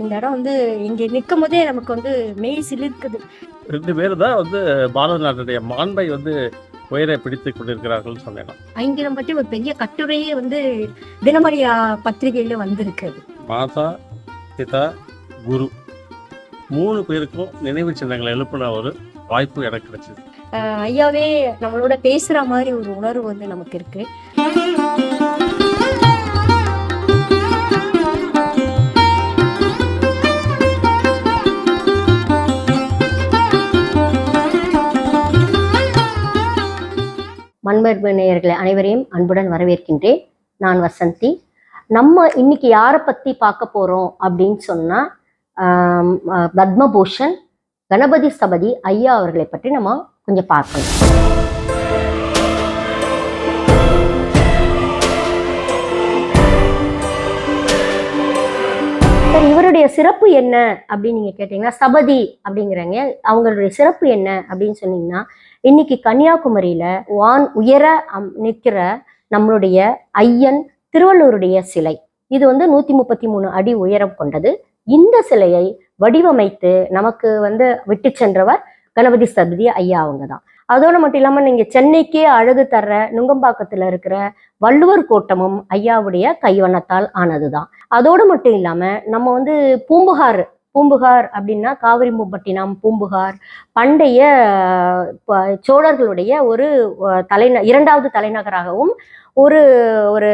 இந்த இடம் வந்து இங்க நிற்கும் போதே நமக்கு வந்து மெய் சிலிர்க்குது. ரெண்டு பேர் தான் வந்து பாரத நாட்டுடைய மாண்பை வந்து உயரை பிடித்து கொண்டிருக்கிறார்கள் சொன்னேன் ஐங்கிரம் பற்றி ஒரு பெரிய கட்டுரையே வந்து தினமணி ஆ, பத்திரிகையில வந்திருக்குது மாதா பிதா குரு மூணு பேருக்கும் நினைவு சின்னங்களை எழுப்பின ஒரு வாய்ப்பு எனக்கு கிடைச்சது. ஐயாவே நம்மளோட பேசுற மாதிரி ஒரு உணர்வு வந்து நமக்கு இருக்கு. மண்பர்பு நேயர்களை அனைவரையும் அன்புடன் வரவேற்கின்றேன். நான் வசந்தி. நம்ம இன்னைக்கு யாரை பத்தி பார்க்க போறோம் அப்படின்னு சொன்னா பத்மபூஷன் கணபதி சபதி ஐயா அவர்களை பற்றி நம்ம கொஞ்சம் பார்க்கணும் இவருடைய சிறப்பு என்ன அப்படின்னு நீங்க கேட்டீங்கன்னா சபதி அப்படிங்கிறாங்க அவங்களுடைய சிறப்பு என்ன அப்படின்னு சொன்னீங்கன்னா இன்னைக்கு கன்னியாகுமரியில வான் உயர அம்- நிற்கிற நம்மளுடைய ஐயன் திருவள்ளூருடைய சிலை. இது வந்து நூத்தி முப்பத்தி மூணு அடி உயரம் கொண்டது. இந்த சிலையை வடிவமைத்து நமக்கு வந்து விட்டு சென்றவர் கணபதி சதுதி ஐயா அவங்க தான் அதோடு மட்டும் இல்லாமல் நீங்க சென்னைக்கே அழகு தர்ற நுங்கம்பாக்கத்துல இருக்கிற வள்ளுவர் கோட்டமும் ஐயாவுடைய கைவண்ணத்தால் ஆனதுதான். அதோடு மட்டும் இல்லாம நம்ம வந்து பூம்புகார் பூம்புகார் அப்படின்னா காவிரிமுப்பட்டினம் பூம்புகார். பண்டைய சோழர்களுடைய ஒரு தலைந இரண்டாவது தலைநகராகவும் ஒரு ஒரு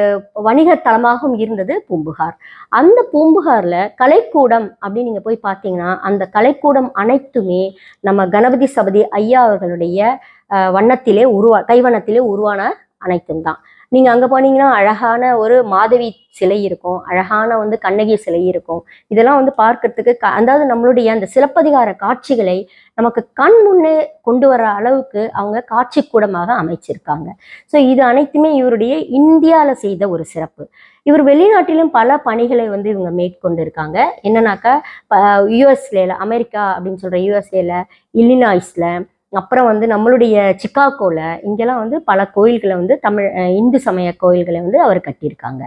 வணிக தலமாகவும் இருந்தது பூம்புகார். அந்த பூம்புகார்ல கலைக்கூடம் அப்படின்னு நீங்க போய் பார்த்தீங்கன்னா அந்த கலைக்கூடம் அனைத்துமே நம்ம கணபதி சபதி ஐயா அவர்களுடைய வண்ணத்திலே உருவா கைவண்ணத்திலே உருவான அனைத்தும் தான் நீங்க அங்க போனீங்கன்னா அழகான ஒரு மாதவி சிலை இருக்கும். அழகான வந்து கண்ணகி சிலை இருக்கும். இதெல்லாம் வந்து பார்க்கறதுக்கு க- அதாவது நம்மளுடைய அந்த சிலப்பதிகார காட்சிகளை நமக்கு கண் முன்னே கொண்டு வர அளவுக்கு அவங்க காட்சி கூடமாக அமைச்சிருக்காங்க. ஸோ இது அனைத்துமே இவருடைய இந்தியாவில் செய்த ஒரு சிறப்பு. இவர் வெளிநாட்டிலும் பல பணிகளை வந்து இவங்க மேற்கொண்டிருக்காங்க. என்னன்னாக்கா யூஎஸ்லேல அமெரிக்கா அப்படின்னு சொல்ற யூஎஸ்ஏல இல்லினாய்ஸ்ல அப்புறம் வந்து நம்மளுடைய சிக்காகோவில் இங்கெல்லாம் வந்து பல கோயில்களை வந்து தமிழ் இந்து சமய கோயில்களை வந்து அவர் கட்டியிருக்காங்க.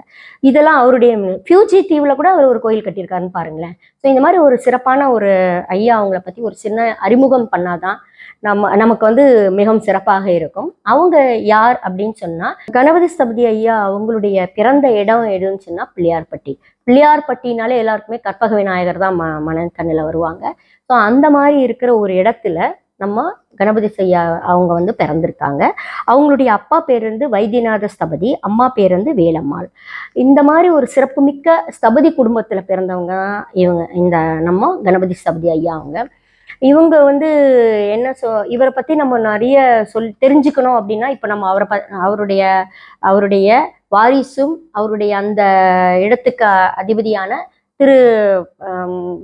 இதெல்லாம் அவருடைய ஃபியூஜி தீவில் கூட அவர் ஒரு கோயில் கட்டியிருக்காருன்னு பாருங்களேன். ஸோ இந்த மாதிரி ஒரு சிறப்பான ஒரு ஐயா அவங்கள பற்றி ஒரு சின்ன அறிமுகம் பண்ணாதான் நம்ம நமக்கு வந்து மிகவும் சிறப்பாக இருக்கும். அவங்க யார் அப்படின்னு சொன்னால் கணபதி ஸ்தபதி ஐயா அவங்களுடைய பிறந்த இடம் எதுன்னு சொன்னால் பிள்ளையார்பட்டி. பிள்ளையார்பட்டினாலே எல்லாருக்குமே கற்பக விநாயகர் தான் ம மன கண்ணில் வருவாங்க. ஸோ அந்த மாதிரி இருக்கிற ஒரு இடத்துல நம்ம கணபதி ஐயா அவங்க வந்து பிறந்திருக்காங்க. அவங்களுடைய அப்பா பேர் வந்து வைத்தியநாத ஸ்தபதி அம்மா பேர் வந்து வேலம்மாள். இந்த மாதிரி ஒரு சிறப்புமிக்க ஸ்தபதி குடும்பத்தில் பிறந்தவங்க தான் இவங்க இந்த நம்ம கணபதி ஸ்தபதி ஐயா அவங்க. இவங்க வந்து என்ன சொ இவரை பற்றி நம்ம நிறைய சொல் தெரிஞ்சுக்கணும் அப்படின்னா இப்போ நம்ம அவரை ப அவருடைய அவருடைய வாரிசும் அவருடைய அந்த இடத்துக்கு அதிபதியான திரு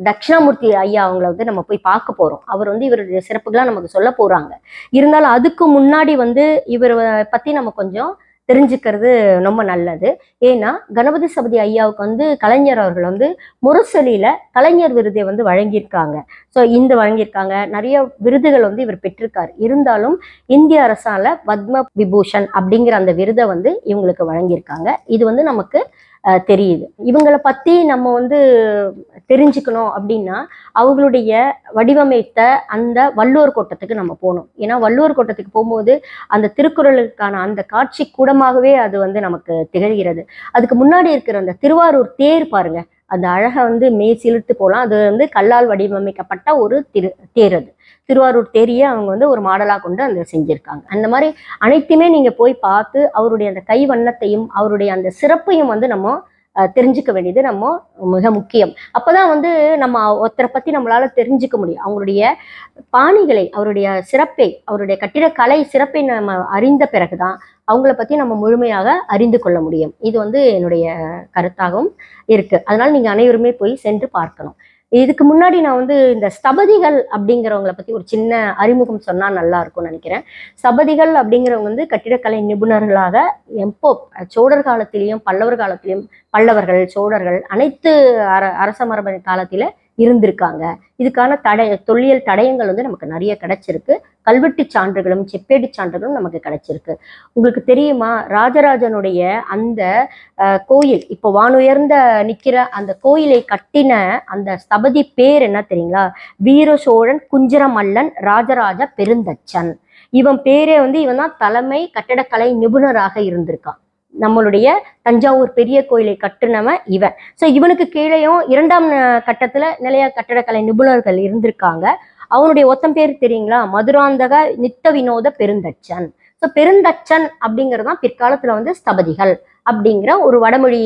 தட்சிணாமூர்த்தி ஐயா அவங்கள வந்து நம்ம போய் பார்க்க போகிறோம் அவர் வந்து இவருடைய சிறப்புகள்லாம் நமக்கு சொல்ல போகிறாங்க இருந்தாலும் அதுக்கு முன்னாடி வந்து இவரை பற்றி நம்ம கொஞ்சம் தெரிஞ்சுக்கிறது ரொம்ப நல்லது. ஏன்னா கணபதி சபதி ஐயாவுக்கு வந்து கலைஞர் அவர்கள் வந்து முரசொலியில் கலைஞர் விருதை வந்து வழங்கியிருக்காங்க. ஸோ இந்த வழங்கியிருக்காங்க. நிறைய விருதுகள் வந்து இவர் பெற்றிருக்கார். இருந்தாலும் இந்திய அரசால பத்ம விபூஷன் அப்படிங்கிற அந்த விருதை வந்து இவங்களுக்கு வழங்கியிருக்காங்க. இது வந்து நமக்கு தெரியுது. இவங்களை பத்தி நம்ம வந்து தெரிஞ்சுக்கணும் அப்படின்னா அவங்களுடைய வடிவமைத்த அந்த வள்ளுவர் கோட்டத்துக்கு நம்ம போகணும். ஏன்னா வள்ளுவர் கோட்டத்துக்கு போகும்போது அந்த திருக்குறளுக்கான அந்த காட்சி கூடமாகவே அது வந்து நமக்கு திகழ்கிறது. அதுக்கு முன்னாடி இருக்கிற அந்த திருவாரூர் தேர் பாருங்க. அந்த அழகை வந்து மெய் சிலிர்த்து போகலாம் அது வந்து கல்லால் வடிவமைக்கப்பட்ட ஒரு திரு தேர் அது. திருவாரூர் தேரியை அவங்க வந்து ஒரு மாடலாக கொண்டு அந்த செஞ்சிருக்காங்க. அந்த மாதிரி அனைத்துமே நீங்க போய் பார்த்து அவருடைய அந்த கை வண்ணத்தையும் அவருடைய அந்த சிறப்பையும் வந்து நம்ம அஹ், தெரிஞ்சுக்க வேண்டியது நம்ம மிக முக்கியம். அப்பதான் வந்து நம்ம ஒருத்தரை பத்தி நம்மளால தெரிஞ்சுக்க முடியும். அவங்களுடைய பாணிகளை அவருடைய சிறப்பை அவருடைய கட்டிடக்கலை சிறப்பை நம்ம அறிந்த பிறகு தான் அவங்கள பத்தி நம்ம முழுமையாக அறிந்து கொள்ள முடியும். இது வந்து என்னுடைய கருத்தாகவும் இருக்கு. அதனால நீங்க அனைவருமே போய் சென்று பார்க்கணும். இதுக்கு முன்னாடி நான் வந்து இந்த ஸ்தபதிகள் அப்படிங்கிறவங்கள பத்தி ஒரு சின்ன அறிமுகம் சொன்னா நல்லா இருக்கும்னு நினைக்கிறேன். ஸ்தபதிகள் அப்படிங்கிறவங்க வந்து கட்டிடக்கலை நிபுணர்களாக எப்போ சோழர் காலத்திலையும் பல்லவர் காலத்திலையும் பல்லவர்கள் சோழர்கள் அனைத்து அர அரச மரபு காலத்தில இருந்திருக்காங்க. இதுக்கான தடை தொல்லியல் தடயங்கள் வந்து நமக்கு நிறைய கிடைச்சிருக்கு. கல்வெட்டு சான்றுகளும் செப்பேடு சான்றுகளும் நமக்கு கிடைச்சிருக்கு. உங்களுக்கு தெரியுமா? ராஜராஜனுடைய அந்த கோயில் இப்போ வானுயர்ந்த நிற்கிற அந்த கோயிலை கட்டின அந்த ஸ்தபதி பேர் என்ன தெரியுங்களா? வீர சோழன் குஞ்சரமல்லன் ராஜராஜ பெருந்தச்சன். இவன் பேரே வந்து இவன் தான் தலைமை கட்டடக்கலை நிபுணராக இருந்திருக்கான். நம்மளுடைய தஞ்சாவூர் பெரிய கோயிலை கட்டுனவன் இவன். ஸோ இவனுக்கு கீழேயும் இரண்டாம் கட்டத்தில் நிறைய நிலைய கட்டடக்கலை நிபுணர்கள் இருந்திருக்காங்க. அவனுடைய ஒத்தம் பேர் தெரியுங்களா? மதுராந்தக நித்த வினோத பெருந்தச்சன். ஸோ பெருந்தச்சன் அப்படிங்கிறது தான் பிற்காலத்தில் வந்து ஸ்தபதிகள் அப்படிங்கிற ஒரு வடமொழி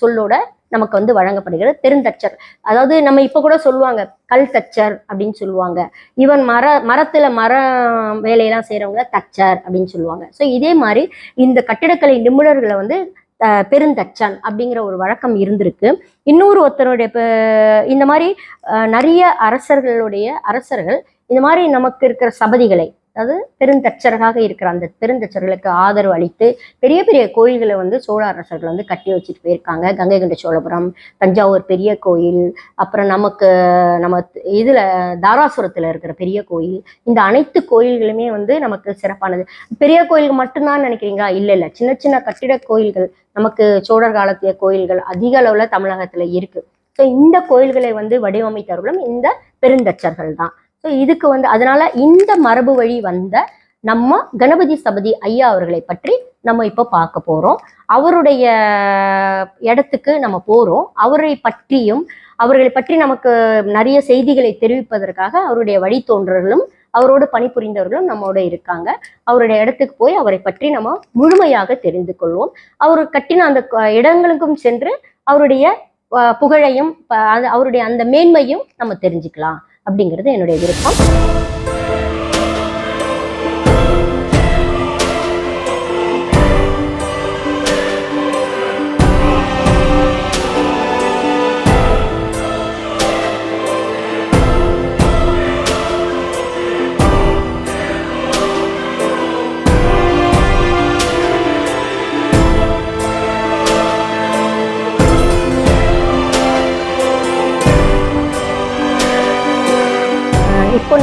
சொல்லோட நமக்கு வந்து வழங்கப்படுகிறது. பெருந்தச்சர். அதாவது நம்ம இப்போ கூட சொல்லுவாங்க கல் தச்சர் அப்படின்னு சொல்லுவாங்க. இவன் மர மரத்துல மர வேலையெல்லாம் செய்யறவங்க தச்சர் அப்படின்னு சொல்லுவாங்க. ஸோ இதே மாதிரி இந்த கட்டிடக்கலை நிபுணர்களை வந்து பெருந்தச்சன் அப்படிங்கிற ஒரு வழக்கம் இருந்திருக்கு. இன்னொரு ஒருத்தருடைய இந்த மாதிரி நிறைய அரசர்களுடைய அரசர்கள் இந்த மாதிரி நமக்கு இருக்கிற சபதிகளை அதாவது பெருந்தச்சராக இருக்கிற அந்த பெருந்தச்சர்களுக்கு ஆதரவு அளித்து பெரிய பெரிய கோயில்களை வந்து சோழ அரசர்கள் வந்து கட்டி வச்சுட்டு போயிருக்காங்க. கங்கை கொண்ட சோழபுரம் தஞ்சாவூர் பெரிய கோயில் அப்புறம் நமக்கு நம்ம இதுல தாராசுரத்துல இருக்கிற பெரிய கோயில் இந்த அனைத்து கோயில்களுமே வந்து நமக்கு சிறப்பானது. பெரிய கோயிலுக்கு மட்டும்தான் நினைக்கிறீங்களா? இல்ல இல்ல. சின்ன சின்ன கட்டிட கோயில்கள் நமக்கு சோழர் காலத்திய கோயில்கள் அதிக அளவுல தமிழகத்துல இருக்கு. ஸோ இந்த கோயில்களை வந்து வடிவமைத்தவர்களும் இந்த பெருந்தச்சர்கள் தான். ஸோ இதுக்கு வந்து அதனால இந்த மரபு வழி வந்த நம்ம கணபதி சபதி ஐயா அவர்களை பற்றி நம்ம இப்போ பார்க்க போகிறோம் அவருடைய இடத்துக்கு நம்ம போகிறோம் அவரை பற்றியும் அவர்களை பற்றி நமக்கு நிறைய செய்திகளை தெரிவிப்பதற்காக அவருடைய வழித்தோன்றர்களும் அவரோடு பணிபுரிந்தவர்களும் நம்மோட இருக்காங்க. அவருடைய இடத்துக்கு போய் அவரை பற்றி நம்ம முழுமையாக தெரிந்து கொள்வோம். அவர் கட்டின அந்த இடங்களுக்கும் சென்று அவருடைய புகழையும் ப- அது- அவருடைய அந்த மேன்மையும் நம்ம தெரிஞ்சுக்கலாம். அப்படிங்கிறது என்னுடைய விருப்பம்.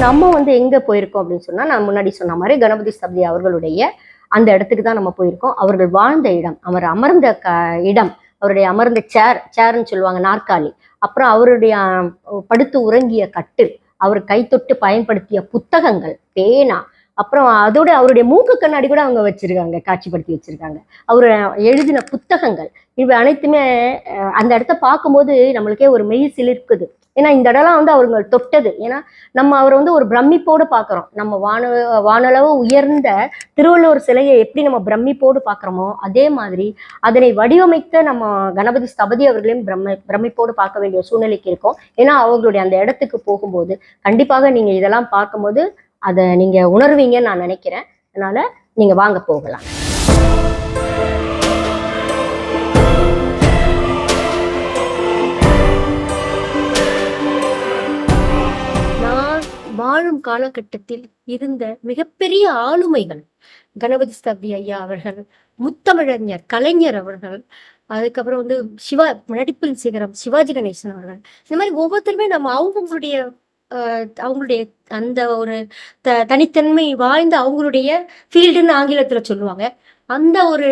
நம்ம வந்து எங்க போயிருக்கோம் அப்படின்னு சொன்னா நான் முன்னாடி சொன்ன மாதிரி கணபதி சபதி அவர்களுடைய அந்த இடத்துக்கு தான் நம்ம போயிருக்கோம். அவர்கள் வாழ்ந்த இடம் அவர் அமர்ந்த க இடம் அவருடைய அமர்ந்த சேர் சேர்ன்னு சொல்லுவாங்க நாற்காலி. அப்புறம் அவருடைய படுத்து உறங்கிய கட்டு அவர் கைத்தொட்டு பயன்படுத்திய புத்தகங்கள் பேனா அப்புறம் அதோட அவருடைய மூக்கு கண்ணாடி கூட அவங்க வச்சிருக்காங்க காட்சிப்படுத்தி வச்சிருக்காங்க. அவர் எழுதின புத்தகங்கள் இவை அனைத்துமே அந்த இடத்த பார்க்கும்போது நம்மளுக்கே ஒரு மெய் சிலிர்க்குது. ஏன்னா இந்த இடம்லாம் வந்து அவருங்க தொட்டது. ஏன்னா நம்ம அவரை வந்து ஒரு பிரமிப்போடு பார்க்குறோம். நம்ம வான வானளவு உயர்ந்த திருவள்ளுவர் சிலையை எப்படி நம்ம பிரமிப்போடு பார்க்குறோமோ அதே மாதிரி அதனை வடிவமைத்த நம்ம கணபதி ஸ்தபதி அவர்களையும் பிரம்ம பிரமிப்போடு பார்க்க வேண்டிய சூழ்நிலைக்கு இருக்கும். ஏன்னா அவர்களுடைய அந்த இடத்துக்கு போகும்போது கண்டிப்பாக நீங்கள் இதெல்லாம் பார்க்கும்போது அதை நீங்கள் உணர்வீங்கன்னு நான் நினைக்கிறேன். அதனால நீங்கள் வாங்க போகலாம். வாழும் காலகட்டத்தில் இருந்த மிகப்பெரிய ஆளுமைகள் கணபதி ஸ்தபதி ஐயா அவர்கள் முத்தமிழறிஞர் கலைஞர் அவர்கள் அதுக்கப்புறம் வந்து சிவா நடிப்பில் சிகரம் சிவாஜி கணேசன் அவர்கள். இந்த மாதிரி ஒவ்வொருத்தருமே நம்ம அவங்களுடைய அவங்களுடைய அந்த ஒரு த தனித்தன்மை வாய்ந்த அவங்களுடைய ஃபீல்டுன்னு ஆங்கிலத்துல சொல்லுவாங்க. அந்த ஒரு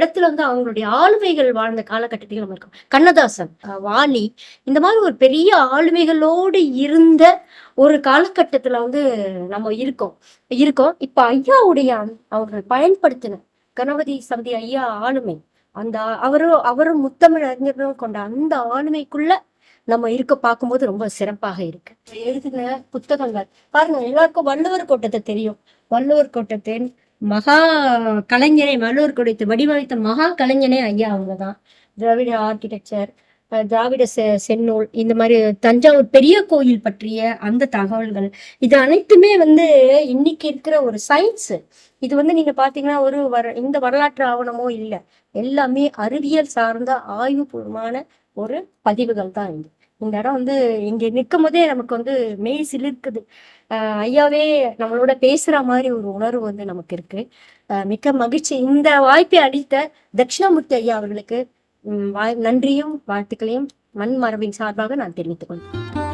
இடத்துல வந்து அவங்களுடைய ஆளுமைகள் வாழ்ந்த காலகட்டத்தில் நம்ம இருக்கோம். கண்ணதாசன் வாணி வாலி இந்த மாதிரி ஒரு பெரிய ஆளுமைகளோடு இருந்த ஒரு காலகட்டத்துல வந்து நம்ம இருக்கோம். இருக்கோம். இப்ப ஐயாவுடைய அந்த- அவர்கள் பயன்படுத்தின கணபதி சந்தி ஐயா ஆளுமை அந்த அவரும் அவரும் முத்தமிழ் அறிஞர்களும் கொண்ட அந்த ஆளுமைக்குள்ள நம்ம இருக்க பார்க்கும்போது ரொம்ப சிறப்பாக இருக்கு. எழுதின புத்தகங்கள் பாருங்க எல்லாருக்கும் வள்ளுவர் கோட்டத்தை தெரியும். வள்ளுவர் கோட்டத்தின் மகா கலைஞரை வள்ளுவர் கொடுத்து வடிவமைத்த மகா கலைஞனே ஐயா அவங்கதான். திராவிட ஆர்கிடெக்சர் அஹ் திராவிட செ- செந்நூல் இந்த மாதிரி தஞ்சாவூர் பெரிய கோயில் பற்றிய அந்த தகவல்கள் இது அனைத்துமே வந்து இன்னைக்கு இருக்கிற ஒரு சயின்ஸ் இது வந்து நீங்க பாத்தீங்கன்னா ஒரு வர இந்த வரலாற்று ஆவணமோ இல்ல எல்லாமே அறிவியல் சார்ந்த ஆய்வுபூர்வமான ஒரு பதிவுகள் தான் இது. இந்த இடம் வந்து இங்க நிற்கும் போதே நமக்கு வந்து மெய் சிலிர்க்குது. ஐயாவே நம்மளோட பேசுற மாதிரி ஒரு உணர்வு வந்து நமக்கு இருக்கு. மிக்க மகிழ்ச்சி. இந்த வாய்ப்பை அளித்த தட்சிணாமூர்த்தி ஐயா அவர்களுக்கு உம், வாய்- நன்றியும் வாழ்த்துக்களையும் மண் மரபின் சார்பாக நான் தெரிவித்துக் கொள்கிறேன்.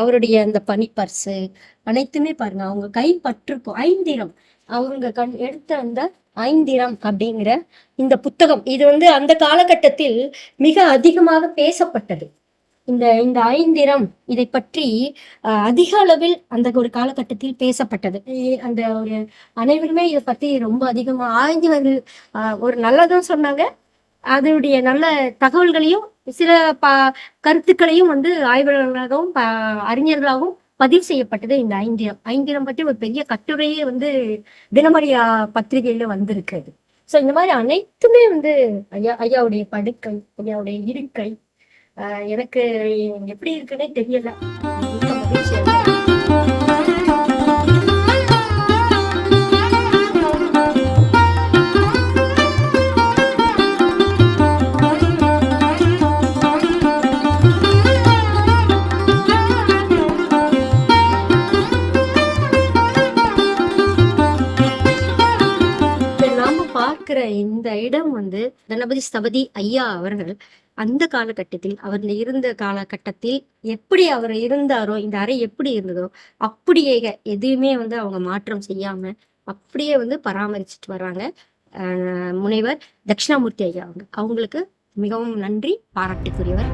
அவருடைய அந்த பனிப்பர்சு அனைத்துமே பாருங்க. அவங்க கை பட்டிருக்கும் ஐந்திரம். அவங்க கண் எடுத்த அந்த ஐந்திரம் அப்படிங்கிற இந்த புத்தகம். இது வந்து அந்த காலகட்டத்தில் மிக அதிகமாக பேசப்பட்டது. இந்த இந்த ஐந்திரம் இதை பற்றி அதிக அளவில் அந்த ஒரு காலகட்டத்தில் பேசப்பட்டது. அந்த ஒரு அனைவருமே இதை பத்தி ரொம்ப அதிகமா ஆய்ந்தவர்கள் ஆஹ் ஒரு நல்லதும் சொன்னாங்க. அதனுடைய நல்ல தகவல்களையும் சில ப கருத்துக்களையும் வந்து ஆய்வாளர்களாகவும் ப அறிஞர்களாகவும் பதிவு செய்யப்பட்டது இந்த ஐந்திரம். ஐந்திரம் பற்றி ஒரு பெரிய கட்டுரையே வந்து தினமணி பத்திரிகையில வந்திருக்கிறது ஸோ இந்த மாதிரி அனைத்துமே வந்து ஐயா ஐயாவுடைய படுக்கை ஐயாவுடைய இருக்கை எனக்கு எப்படி இருக்குன்னே தெரியல. கணபதி ஸ்தபதி ஐயா அவர்கள் அந்த காலகட்டத்தில் அவர் இருந்த காலகட்டத்தில் எப்படி அவர் இருந்தாரோ இந்த அறை எப்படி இருந்ததோ அப்படியே எதுவுமே வந்து அவங்க மாற்றம் செய்யாம அப்படியே வந்து பராமரிச்சுட்டு வர்றாங்க முனைவர் தட்சிணாமூர்த்தி ஐயா அவங்க. அவங்களுக்கு மிகவும் நன்றி பாராட்டுக்குரியவர்.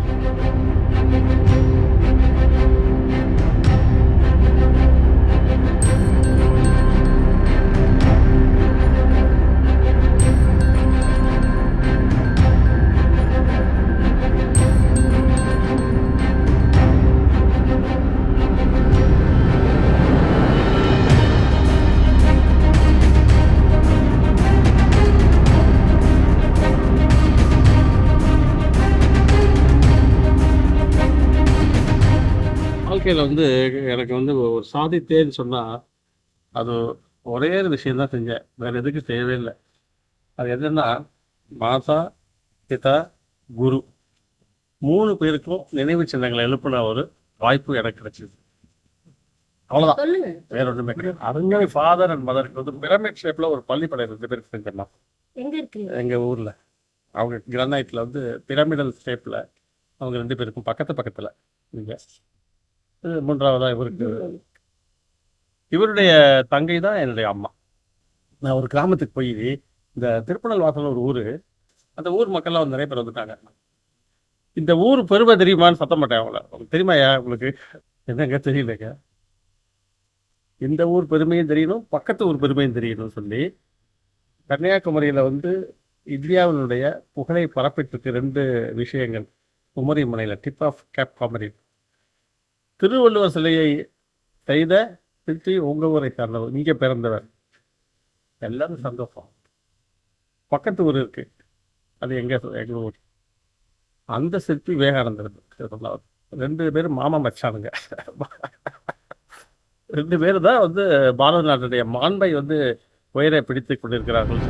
வந்து எனக்கு வந்து ஒரு சாதித்தேன்னு சொன்னால் அது ஒரே ஒரு விஷயம்தான் செஞ்சேன். வேற எதுக்கு செய்யவே இல்லை அது என்னன்னா மாதா பிதா குரு. மூணு பேருக்கும் நினைவு சின்னங்களை எழுப்பின ஒரு வாய்ப்பு எனக்கு கிடைச்சது. அவ்வளோதான் வேற ஒன்றுமே கிடையாது. ஃபாதர் அண்ட் மதருக்கு வந்து பிரமிட் ஷேப்பில் ஒரு பள்ளிப்படை ரெண்டு பேருக்கு செஞ்சிடலாம். எங்க இருக்கு? எங்கள் ஊரில். அவங்க கிரானைட்டில் வந்து பிரமிடல் ஷேப்பில் அவங்க ரெண்டு பேருக்கும் பக்கத்து பக்கத்தில். இங்கே மூன்றாவதா இவருக்கு. இவருடைய தங்கை தான் என்னுடைய அம்மா. நான் ஒரு கிராமத்துக்கு போய் இந்த திருப்பணல் வாசல் ஒரு ஊர் அந்த ஊர் மக்கள்லாம் வந்து நிறைய பேர் வந்துட்டாங்க. இந்த ஊர் பெருமை தெரியுமான்னு சத்தம் மாட்டேன் அவங்கள. உங்களுக்கு தெரியுமாயா உங்களுக்கு என்னங்க தெரியலங்க? இந்த ஊர் பெருமையும் தெரியணும் பக்கத்து ஊர் பெருமையும் தெரியணும்னு சொல்லி கன்னியாகுமரியில் வந்து இந்தியாவினுடைய புகழை பரப்பிட்டு ரெண்டு விஷயங்கள். குமரி முனையில் tip of Cape Comorin Thiruvalluvar சிலையை செய்த சிற்பி உங்கள் ஊரை சார்ந்தவர் இங்கே பிறந்தவர். எல்லாரும் சந்தோஷம். பக்கத்து ஊர் இருக்கு. அது எங்கே எங்கள் ஊர். அந்த சிற்பி விவேகானந்தர் ரெண்டு பேரும் மாமா மச்சானுங்க. ரெண்டு பேர் தான் வந்து பாரத நாட்டுடைய மாண்பை வந்து உயரை பிடித்து கொண்டிருக்கிறார்கள்.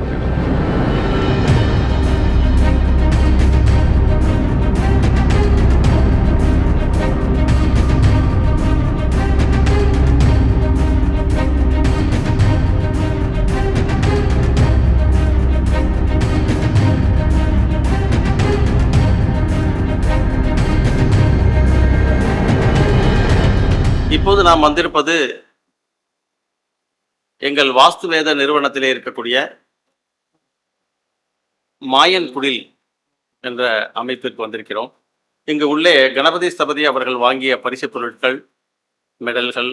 நாம் வந்திருப்பது எங்கள் வாஸ்து வேத நிறுவனத்திலே இருக்கக்கூடிய மாயன் குடில் என்ற அமைப்பிற்கு வந்திருக்கிறோம். இங்கு உள்ளே கணபதி ஸ்தபதி அவர்கள் வாங்கிய பரிசு பொருட்கள் மெடல்கள்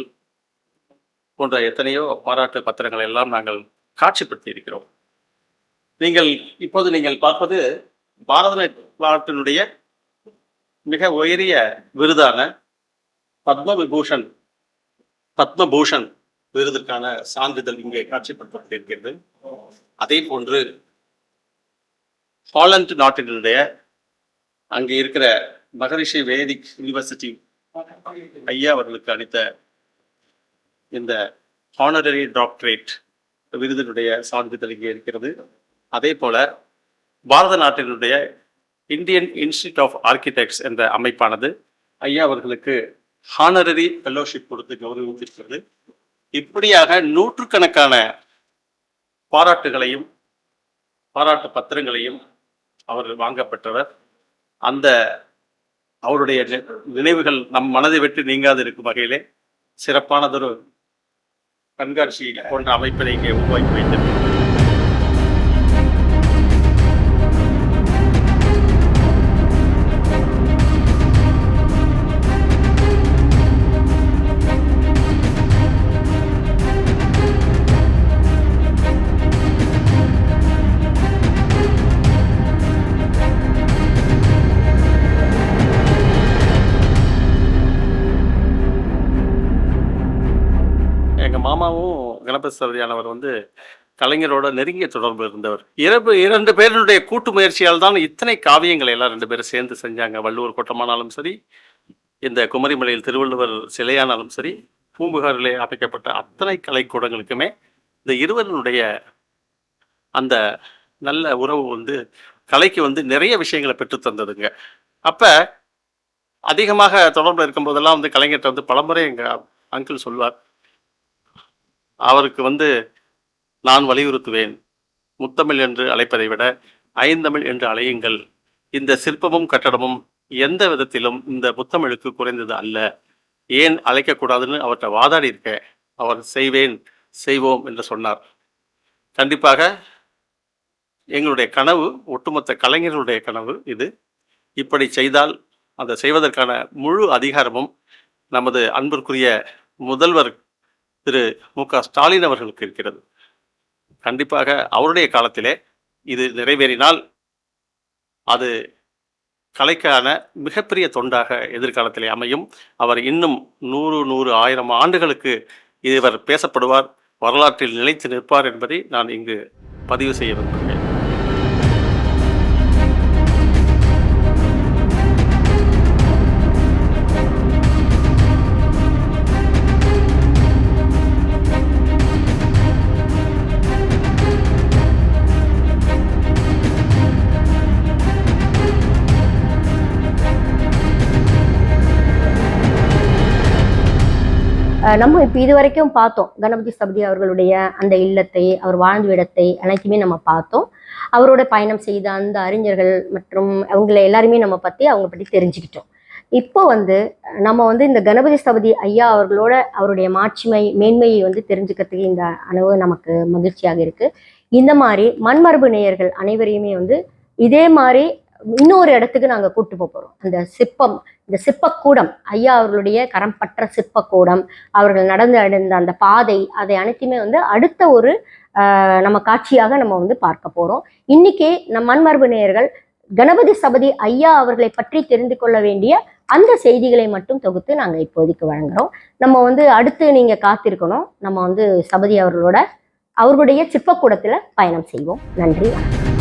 போன்ற எத்தனையோ பாராட்டு பத்திரங்கள் எல்லாம் நாங்கள் காட்சிப்படுத்தி இருக்கிறோம் நீங்கள் இப்போது நீங்கள் பார்ப்பது பாரத நாட்டினுடைய மிக உயரிய விருதான பத்ம விபூஷன் பத்மபூஷன் விருதுக்கான சான்றிதழ் இங்கே காட்சிப்படுத்தப்பட்டிருக்கிறது. அதே போன்று ஹாலண்ட் நாட்டினுடைய அங்கே இருக்கிற மகரிஷி வேதிக் யூனிவர்சிட்டி ஐயா அவர்களுக்கு அளித்த இந்த ஹானரரி டாக்டரேட் விருதினுடைய சான்றிதழ் இங்கே இருக்கிறது. அதே போல பாரத நாட்டினுடைய இந்தியன் இன்ஸ்டிடியூட் ஆஃப் ஆர்கிடெக்ட்ஸ் என்ற அமைப்பானது ஐயா அவர்களுக்கு ஹானரரி ஃபெல்லோஷிப் கொடுத்து கௌரவித்திருக்கிறது. இப்படியாக நூற்றுக்கணக்கான பாராட்டுகளையும் பாராட்டு பத்திரங்களையும் அவர் வாங்கப்பட்டவர். அந்த அவருடைய நினைவுகள் நம் மனதை விட்டு நீங்காது இருக்கும் வகையிலே சிறப்பானதொரு கண்காட்சி போன்ற அமைப்பினை இங்கே உருவாக்கி வைத்திருக்கிறோம். எங்கள் மாமாவும் கணபதி சபதியானவர் வந்து கலைஞரோட நெருங்கிய தொடர்பு இருந்தவர். இரவு இரண்டு பேருடைய கூட்டு முயற்சியால் தான் இத்தனை காவியங்களை எல்லாம் ரெண்டு பேரும் சேர்ந்து செஞ்சாங்க. வள்ளுவர் கோட்டமானாலும் சரி இந்த குமரிமலையில் திருவள்ளுவர் சிலையானாலும் சரி பூம்புகாரிலே அமைக்கப்பட்ட அத்தனை கலைக்கூடங்களுக்குமே இந்த இருவருடைய அந்த நல்ல உறவு வந்து கலைக்கு வந்து நிறைய விஷயங்களை பெற்று தந்ததுங்க. அப்ப அதிகமாக தொடர்புல இருக்கும்போதெல்லாம் வந்து கலைஞர்கிட்ட வந்து பலமுறை எங்கள் அங்கிள் சொல்வார் அவருக்கு வந்து நான் வலியுறுத்துவேன். முத்தமிழ் என்று அழைப்பதை விட ஐந்தமிழ் என்று அழையுங்கள். இந்த சிற்பமும் கட்டடமும் எந்த விதத்திலும் இந்த முத்தமிழுக்கு குறைந்தது அல்ல. ஏன் அழைக்கக்கூடாதுன்னு அவர்கிட்ட வாதாடி இருக்கேன் அவர் செய்வேன் செய்வோம் என்று சொன்னார். கண்டிப்பாக எங்களுடைய கனவு ஒட்டுமொத்த கலைஞர்களுடைய கனவு இது. இப்படி செய்தால் அதை செய்வதற்கான முழு அதிகாரமும் நமது அன்பிற்குரிய முதல்வர் திரு மு க. ஸ்டாலின் அவர்களுக்கு இருக்கிறது. கண்டிப்பாக அவருடைய காலத்திலே இது நிறைவேறினால் அது கலைக்கான மிகப்பெரிய தொண்டாக எதிர்காலத்திலே அமையும். அவர் இன்னும் நூறு நூறு ஆயிரம் ஆண்டுகளுக்கு இவர் பேசப்படுவார் வரலாற்றில் நிலைத்து நிற்பார் என்பதை நான் இங்கு பதிவு செய்ய விரும்புகிறேன். நம்ம இப்போ இது வரைக்கும் பார்த்தோம். கணபதி சபதி அவர்களுடைய அந்த இல்லத்தை அவர் வாழ்ந்த இடத்தை அனைத்துமே நம்ம பார்த்தோம். அவரோட பயணம் செய்த அந்த அறிஞர்கள் மற்றும் அவங்கள எல்லாருமே நம்ம பற்றி அவங்க பற்றி தெரிஞ்சுக்கிட்டோம். இப்போ வந்து நம்ம வந்து இந்த கணபதி சபதி ஐயா அவர்களோட அவருடைய மாட்சிமை மேன்மையை வந்து தெரிஞ்சுக்கிறதுக்கு இந்த அளவு நமக்கு மகிழ்ச்சியாக இருக்கு. இந்த மாதிரி மண்மரபு நேயர்கள் அனைவரையுமே வந்து இதே மாதிரி இன்னொரு இடத்துக்கு நாங்கள் கூட்டு போக போகிறோம் அந்த சிற்பம் இந்த சிற்பக்கூடம் ஐயா அவர்களுடைய கரம் பற்ற சிற்பக்கூடம் அவர்கள் நடந்து அடைந்த அந்த பாதை அதை அனைத்துமே வந்து அடுத்த ஒரு நம்ம காட்சியாக நம்ம வந்து பார்க்க போறோம். இன்னைக்கு நம் மண்மரபு நேயர்கள் கணபதி சபதி ஐயா அவர்களை பற்றி தெரிந்து கொள்ள வேண்டிய அந்த செய்திகளை மட்டும் தொகுத்து நாங்கள் இப்போதைக்கு வழங்குறோம். நம்ம வந்து அடுத்து நீங்க காத்திருக்கணும். நம்ம வந்து சபதி அவர்களோட அவர்களுடைய சிற்பக்கூடத்துல பயணம் செய்வோம். நன்றி வணக்கம்.